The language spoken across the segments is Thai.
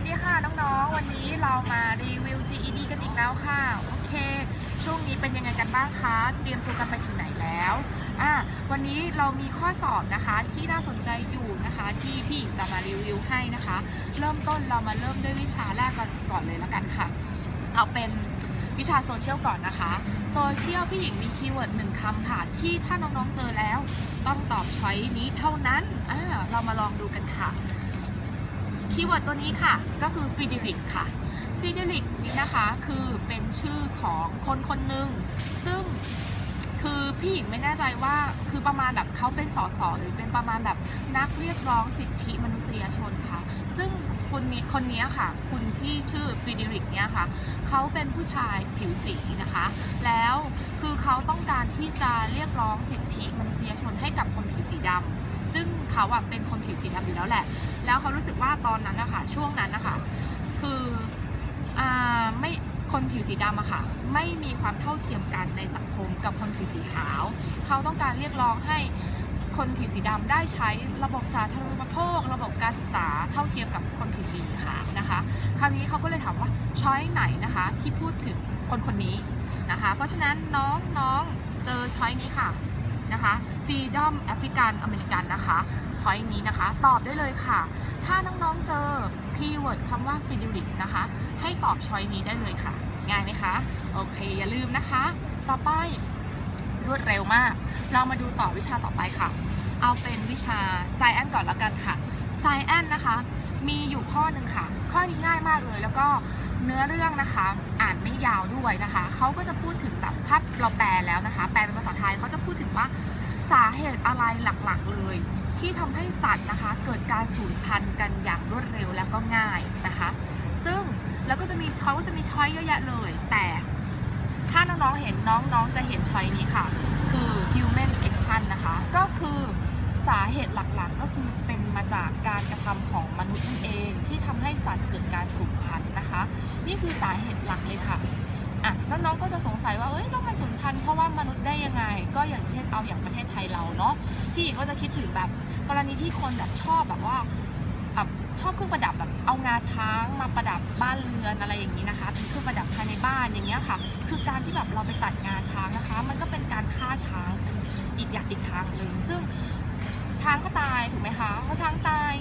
สดีค่ะน้องๆ วันนี้เรามารีวิว GED กันอีกแล้วค่ะ โอเค ช่วงนี้เป็นยังไงกันบ้างคะ เตรียมตัวกันไปถึงไหนแล้วอะวันนี้เรามีข้อสอบนะคะที่น่าสนใจอยู่นะคะที่พี่หญิงจะมารีวิวให้นะคะ เริ่มต้นเรามาเริ่มด้วยวิชาแรกก่อนก่อนเลยละกันค่ะ เอาเป็นวิชาโซเชียลก่อนนะคะโซเชียลพี่หญิงมีคีย์เวิร์ดหนึ่งคำค่ะ ที่ถ้าน้องๆเจอแล้ว ต้องตอบช้อยนี้เท่านั้นอ่าเรามาลองดูกันค่ะ คีย์เวิร์ดตัวนี้ค่ะ ก็คือฟิดิลิกค่ะฟิดิลิกนี้นะคะคือเป็นชื่อของคนคนหนึ่งซึ่งคือพี่หญิงไม่แน่ใจว่าคือประมาณแบบเขาเป็นสสหรือเป็นประมาณแบบนักเรียกร้องสิทธิมนุษยชนค่ะ ซึ่งคนนี้คนนี้ค่ะ คุณที่ชื่อฟิดิลิกเนี่ยค่ะเขาเป็นผู้ชายผิวสีนะคะ แล้วคือเขาต้องการที่จะเรียกร้องสิทธิมนุษยชนให้กับคนผิวสีดำ เขาอะเป็นคนผิวสีดำอยู่แล้วแหละ แล้วเขารู้สึกว่าตอนนั้นนะคะช่วงนั้นนะคะคืออ่าไม่คนผิวสีดำอะค่ะไม่มีความเท่าเทียมกันในสังคมกับคนผิวสีขาว เขาต้องการเรียกร้องให้คนผิวสีดำได้ใช้ระบบสาธารณูปโภค ระบบการศึกษาเท่าเทียมกับคนผิวสีขาวนะคะ คราวนี้เขาก็เลยถามว่าช้อยไหนนะคะที่พูดถึงคนคนนี้นะคะ เพราะฉะนั้นน้องน้องเจอช้อยนี้ค่ะ นะคะ Freedom African American นะคะช้อยนี้นะคะ ตอบได้เลยค่ะ ถ้าน้องๆเจอคีย์เวิร์ดคำว่า Fidelix นะคะ ให้ตอบช้อยนี้ได้เลยค่ะ ง่ายไหมคะ โอเค อย่าลืมนะคะ ต่อไปรวดเร็วมาก เรามาดูต่อวิชาต่อไปค่ะ เอาเป็นวิชา Science ก่อนแล้วกันค่ะ Science นะคะ มีอยู่ข้อหนึ่งค่ะ ข้อนี้ง่ายมากเลย แล้วก็เนื้อเรื่องนะคะ อ่านไม่ยาวด้วยนะคะเขาก็จะพูดถึงแบบถ้าเราแปลแล้วนะคะ แปลเป็นภาษาไทยเขาจะพูดถึงว่าสาเหตุอะไรหลักๆเลย ที่ทำให้สัตว์นะคะ เกิดการสูญพันธุ์กันอย่างรวดเร็วแล้วก็ง่ายนะคะ ซึ่งแล้วก็จะมีช้อยก็จะมีช้อยเยอะแยะเลย แต่ถ้าน้องๆเห็นน้องๆจะเห็นช้อยนี้ค่ะ คือ human action นะคะ ก็คือ สาเหตุหลักๆ ก็คือเป็นมาจากการกระทำของมนุษย์นั่นเองที่ทำให้สัตว์เกิดการสูญพันธุ์นะคะ นี่คือสาเหตุหลักเลยค่ะอะแล้วน้องก็จะสงสัยว่าเอ้ยแล้วมันสูญพันธุ์เพราะว่ามนุษย์ได้ยังไง ก็อย่างเช่นเอาอย่างประเทศไทยเราเนาะพี่ก็จะคิดถึงแบบกรณีที่คนแบบชอบแบบว่าแบบชอบเครื่องประดับแบบเอางาช้างมาประดับบ้านเรือนอะไรอย่างนี้นะคะเป็นเครื่องประดับภายในบ้านอย่างเงี้ยค่ะ คือการที่แบบเราไปตัดงาช้างนะคะ มันก็เป็นการฆ่าช้างเป็นอีกอย่างอีกทางหนึ่งซึ่ง ช้างก็ตายถูกไหมคะเพราะช้างตาย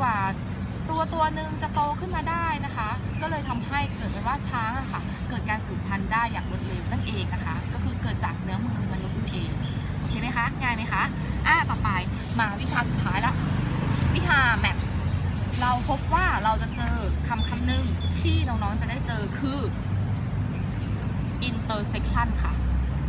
กว่าตัวตัวหนึ่งจะโตขึ้นมาได้นะคะ ก็เลยทำให้เกิดเป็นว่าช้างอะค่ะ เกิดการสูญพันธุ์ได้อย่างรวดเร็วนั่นเองนะคะ ก็คือเกิดจากเนื้อมือมนุษย์นั่นเองโอเคไหมคะง่ายไหมคะอะต่อไปมาวิชาสุดท้ายละวิชาแมทเราพบว่าเราจะเจอคำคำหนึ่งที่น้องๆจะได้เจอคือ intersection ค่ะ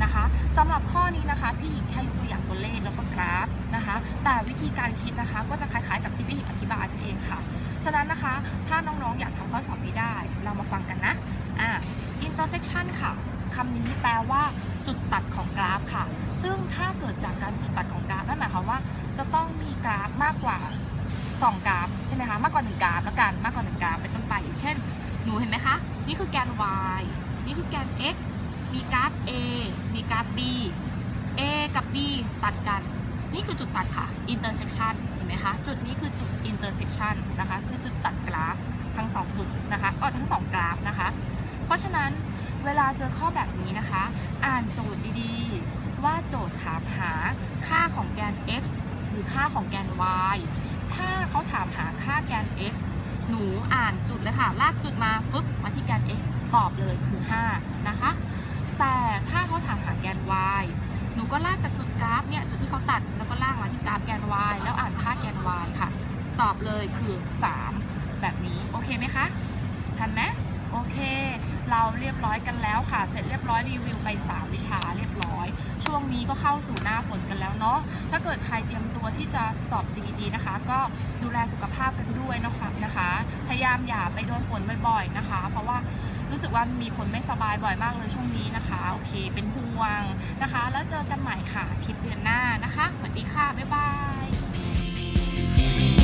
นะคะสำหรับข้อนี้นะคะพี่หญิงแค่ยกตัวอย่างตัวเลขแล้วก็กราฟนะคะ แต่วิธีการคิดนะคะก็จะคล้ายๆกับที่พี่หญิงอธิบายนั่นเองค่ะ ฉะนั้นนะคะถ้าน้องๆอยากทำข้อสอบนี้ได้ เรามาฟังกันนะอ่า intersection ค่ะคำนี้แปลว่าจุดตัดของกราฟค่ะ ซึ่งถ้าเกิดจากการจุดตัดของกราฟนั่นหมายความว่า จะต้องมีกราฟมากกว่าสองกราฟใช่ไหมคะมากกว่าหนึ่งกราฟแล้วกันมากกว่าหนึ่งกราฟเป็นต้นไปอย่างเช่น หนูเห็นไหมคะ นี่คือแกน y นี่คือแกน x มีกราฟ a มีกราฟ b a กับ b ตัดกัน นี่คือจุดตัดค่ะ intersection เห็นไหมคะ จุดนี้คือจุด intersection นะคะ คือจุดตัดกราฟทั้งสองจุดนะคะก็ทั้งสองกราฟนะคะ เพราะฉะนั้นเวลาเจอข้อแบบนี้นะคะ อ่านโจทย์ดีๆ ว่าโจทย์ถามหาค่าของแกน x หรือค่าของแกน y ถ้าเขาถามหาค่าแกน x หนูอ่านจุดเลยค่ะ ลากจุดมาฟึบมาที่แกน x ตอบเลยคือ 5 นะคะ แต่ถ้าเขาถามหาแกน y หนูก็ ลากจากจุดกราฟเนี่ยจุดที่เขาตัดแล้วก็ลากมาที่กราฟแกน y แล้วอ่านค่าแกน y ค่ะ ตอบเลยคือ 3 แบบนี้โอเคไหมคะทันไหมโอเค เราเรียบร้อยกันแล้วค่ะ เสร็จเรียบร้อยรีวิวไป 3 วิชาเรียบร้อย ช่วงนี้ก็เข้าสู่หน้าฝนกันแล้วเนาะถ้าเกิดใครเตรียมตัวที่จะสอบ GED นะคะ ก็ดูแลสุขภาพกันด้วยนะคะนะคะ พยายามอย่าไปโดนฝนบ่อยๆนะคะ เพราะว่า รู้สึกว่ามีคนไม่สบายบ่อยมากเลยช่วงนี้นะคะ โอเค เป็นห่วงนะคะ แล้วเจอกันใหม่ค่ะ คลิปเดือนหน้านะคะ สวัสดีค่ะ บ๊ายบาย